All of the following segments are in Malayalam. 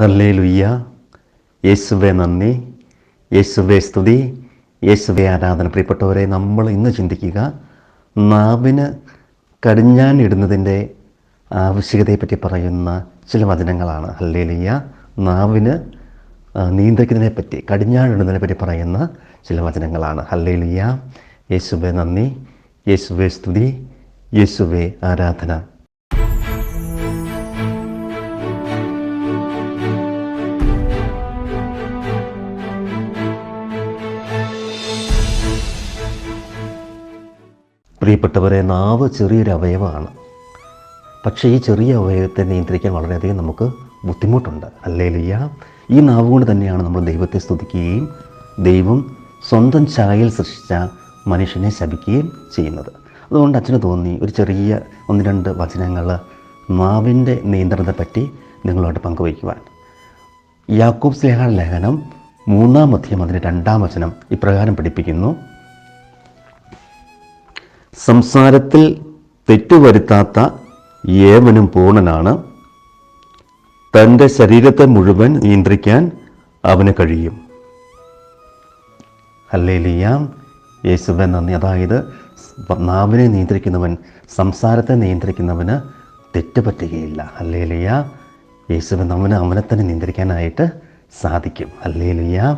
നല്ലേ ലുയ്യ യേശുവെ നന്ദി. യേശുവെ സ്തുതി. യേശുവെ ആരാധന. പ്രിയപ്പെട്ടവരെ നമ്മൾ ഇന്ന് ചിന്തിക്കുക നാവിന് കടിഞ്ഞാൻ ഇടുന്നതിന്റെ ആവശ്യകതയെപ്പറ്റി പറയുന്ന ചില വചനങ്ങളാണ്. ഹല്ലേ ലുയ്യ നാവിന് ഇടുന്നതിനെ പറ്റി പറയുന്ന ചില വചനങ്ങളാണ്. ഹല്ലേലിയ യേശുവെ നന്ദി. യേശുവെ സ്തുതി. യേശുവെ ആരാധന. പ്രിയപ്പെട്ടവരെ നാവ് ചെറിയൊരു അവയവമാണ്. പക്ഷേ ഈ ചെറിയ അവയവത്തെ നിയന്ത്രിക്കാൻ വളരെയധികം നമുക്ക് ബുദ്ധിമുട്ടുണ്ട്. അല്ലേ ലിയ ഈ നാവ് കൊണ്ട് തന്നെയാണ് നമ്മൾ ദൈവത്തെ സ്തുതിക്കുകയും ദൈവം സ്വന്തം ചായയിൽ സൃഷ്ടിച്ച മനുഷ്യനെ ശപിക്കുകയും ചെയ്യുന്നത്. അതുകൊണ്ട് അച്ഛന് തോന്നി ഒരു ചെറിയ ഒന്ന് രണ്ട് വചനങ്ങൾ നാവിന്റെ നിയന്ത്രണത്തെപ്പറ്റി നിങ്ങളോട് പങ്കുവയ്ക്കുവാൻ. യാക്കൂബ് സ്ലേഹ ലേഖനം മൂന്നാം അധ്യയം അതിന്റെ രണ്ടാം വചനം ഇപ്രകാരം പഠിപ്പിക്കുന്നു. സംസാരത്തിൽ തെറ്റുവരുത്താത്ത ഏവനും പൂർണനാണ് തന്റെ ശരീരത്തെ മുഴുവൻ നിയന്ത്രിക്കാൻ അവന് കഴിയും. ഹല്ലേലിയാം. യേശുവൻ നന്ദി. അതായത് നാവിനെ നിയന്ത്രിക്കുന്നവൻ സംസാരത്തെ നിയന്ത്രിക്കുന്നവന് തെറ്റ് പറ്റുകയില്ല ഹല്ലേലിയ. യേശുവൻ അവന് അവനെ തന്നെ നിയന്ത്രിക്കാനായിട്ട് സാധിക്കും. ഹല്ലേലിയ.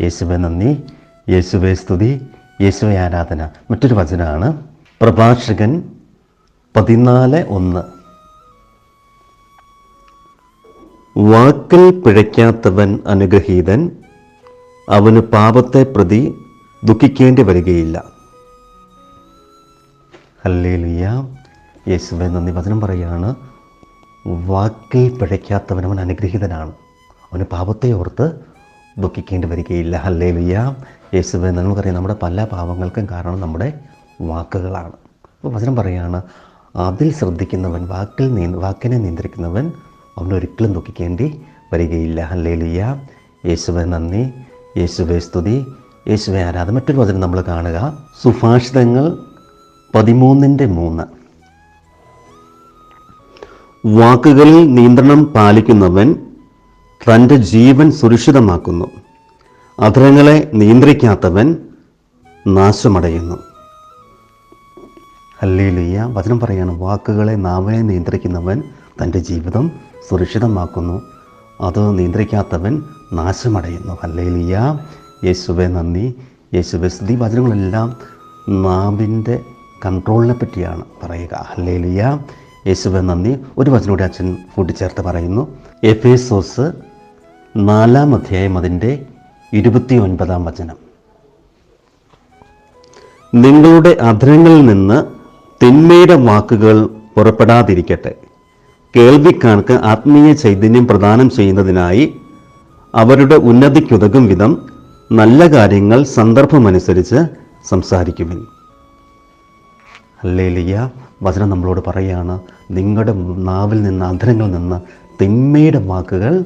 യേശുവെ നന്ദി. യേശുവെ സ്തുതി. യേശുവെ ആരാധന. മറ്റൊരു വചനമാണ് പ്രഭാഷകൻ പതിനാല് ഒന്ന്. വാക്കിൽ പിഴയ്ക്കാത്തവൻ അനുഗ്രഹീതൻ അവന് പാപത്തെ പ്രതി ദുഃഖിക്കേണ്ടി വരികയില്ല. ഹല്ലേലുയ്യ യേശുവെ നന്ദി. വചനം പറയുകയാണ് വാക്കിൽ പിഴയ്ക്കാത്തവൻ അവൻ അനുഗ്രഹീതനാണ്. അവന് പാപത്തെ ഓർത്ത് ദുഃഖിക്കേണ്ടി വരികയില്ല. ഹല്ലേലുയ്യ യേശുവെ നമുക്കറിയാം നമ്മുടെ പല പാപങ്ങൾക്കും കാരണം നമ്മുടെ വാക്കുകളാണ്. അപ്പോൾ വചനം പറയുകയാണ് അതിൽ ശ്രദ്ധിക്കുന്നവൻ വാക്കിൽ നീ വാക്കിനെ നിയന്ത്രിക്കുന്നവൻ അവനൊരിക്കലും ദുഃഖിക്കേണ്ടി വരികയില്ല. ഹല്ലേലുയ്യ യേശുവെ നന്ദി. യേശുവെ സ്തുതി. യേശുവെ ആരാധന. മറ്റൊരു വചനം നമ്മൾ കാണുക. സുഭാഷിതങ്ങൾ പതിമൂന്നിന്റെ മൂന്ന്. വാക്കുകളിൽ നിയന്ത്രണം പാലിക്കുന്നവൻ തന്റെ ജീവൻ സുരക്ഷിതമാക്കുന്നു. അധരങ്ങളെ നിയന്ത്രിക്കാത്തവൻ നാശമടയുന്നു. ഹല്ലേലൂയ. വചനം പറയാണ് വാക്കുകളെ നാവിനെ നിയന്ത്രിക്കുന്നവൻ തന്റെ ജീവിതം സുരക്ഷിതമാക്കുന്നു. അത് നിയന്ത്രിക്കാത്തവൻ നാശമടയുന്നു. ഹല്ലേലൂയ. യേശുവെ നന്ദി. യേശുവെ സ്തുതി. വചനങ്ങളെല്ലാം നാവിന്റെ കൺട്രോളിനെ പറ്റിയാണ് പറയുക. ഹല്ലേലൂയ. യേശുവെ നന്ദി. ഒരു വചനോടെ അച്ഛൻ കൂട്ടിച്ചേർത്ത് പറയുന്നു. എഫേസോസ് നാലാം അധ്യായം അതിന്റെ ഇരുപത്തി ഒൻപതാം വചനം. നിങ്ങളുടെ അധരങ്ങളിൽ നിന്ന് തിന്മയുടെ വാക്കുകൾ പുറപ്പെടാതിരിക്കട്ടെ. കേൾവിക്കാർക്ക് ആത്മീയ ചൈതന്യം പ്രദാനം ചെയ്യുന്നതിനായി അവരുടെ ഉന്നതിക്കുതകും വിധം നല്ല കാര്യങ്ങൾ സന്ദർഭമനുസരിച്ച് സംസാരിക്കുവിൻ. ഹല്ലേലിയ. വചനം നമ്മളോട് പറയുകയാണ് നിങ്ങളുടെ നാവിൽ നിന്ന് അധരങ്ങളിൽ നിന്ന് തിന്മയുടെ വാക്കുകൾ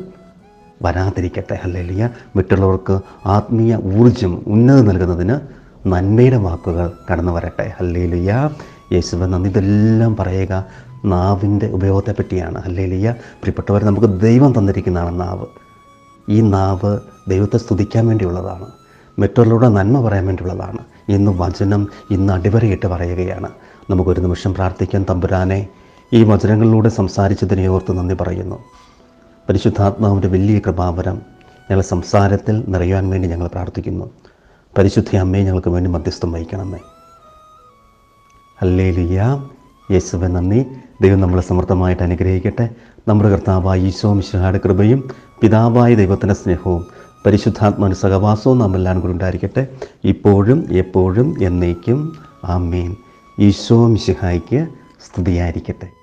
വരാതിരിക്കട്ടെ. ഹല്ലേലിയ. മറ്റുള്ളവർക്ക് ആത്മീയ ഊർജം ഉന്നതി നൽകുന്നതിന് നന്മയുടെ വാക്കുകൾ കടന്നു വരട്ടെ ഹല്ലേലിയ. യേശുവ നന്ദി ഇതെല്ലാം പറയുക നാവിന്റെ ഉപയോഗത്തെ പറ്റിയാണ്. ഹല്ലേലിയ. പ്രിയപ്പെട്ടവർ നമുക്ക് ദൈവം തന്നിരിക്കുന്നതാണ് നാവ്. ഈ നാവ് ദൈവത്തെ സ്തുതിക്കാൻ വേണ്ടിയുള്ളതാണ്. മറ്റുള്ളവരുടെ നന്മ പറയാൻ വേണ്ടിയുള്ളതാണ്. ഇന്ന് വചനം ഇന്ന് അടിവരയിട്ട് പറയുകയാണ്. നമുക്കൊരു നിമിഷം പ്രാർത്ഥിക്കാൻ തമ്പുരാനെ ഈ വചനങ്ങളിലൂടെ സംസാരിച്ചതിനെ ഓർത്ത് നന്ദി പറയുന്നു. പരിശുദ്ധാത്മാവിന്റെ വലിയ കൃപാവരം ഞങ്ങൾ സംസാരത്തിൽ നിറയാൻ വേണ്ടി ഞങ്ങൾ പ്രാർത്ഥിക്കുന്നു. പരിശുദ്ധ അമ്മയെ ഞങ്ങൾക്ക് വേണ്ടി മധ്യസ്ഥം വഹിക്കണമേ. അല്ലേലിയ യേശുവെ നന്ദി. ദൈവം നമ്മളെ സമർത്ഥമായിട്ട് അനുഗ്രഹിക്കട്ടെ. നമ്മുടെ കർത്താവായ ഈശോ മിശിഹായുടെ കൃപയും പിതാവായ ദൈവത്തിന്റെ സ്നേഹവും പരിശുദ്ധാത്മാവിന് സഹവാസവും നാം എല്ലാം കൂടി ഉണ്ടായിരിക്കട്ടെ. ഇപ്പോഴും എപ്പോഴും എന്നേക്കും. ആമേൻ. ഈശോ മിശിഹായ്ക്ക് സ്തുതിയായിരിക്കട്ടെ.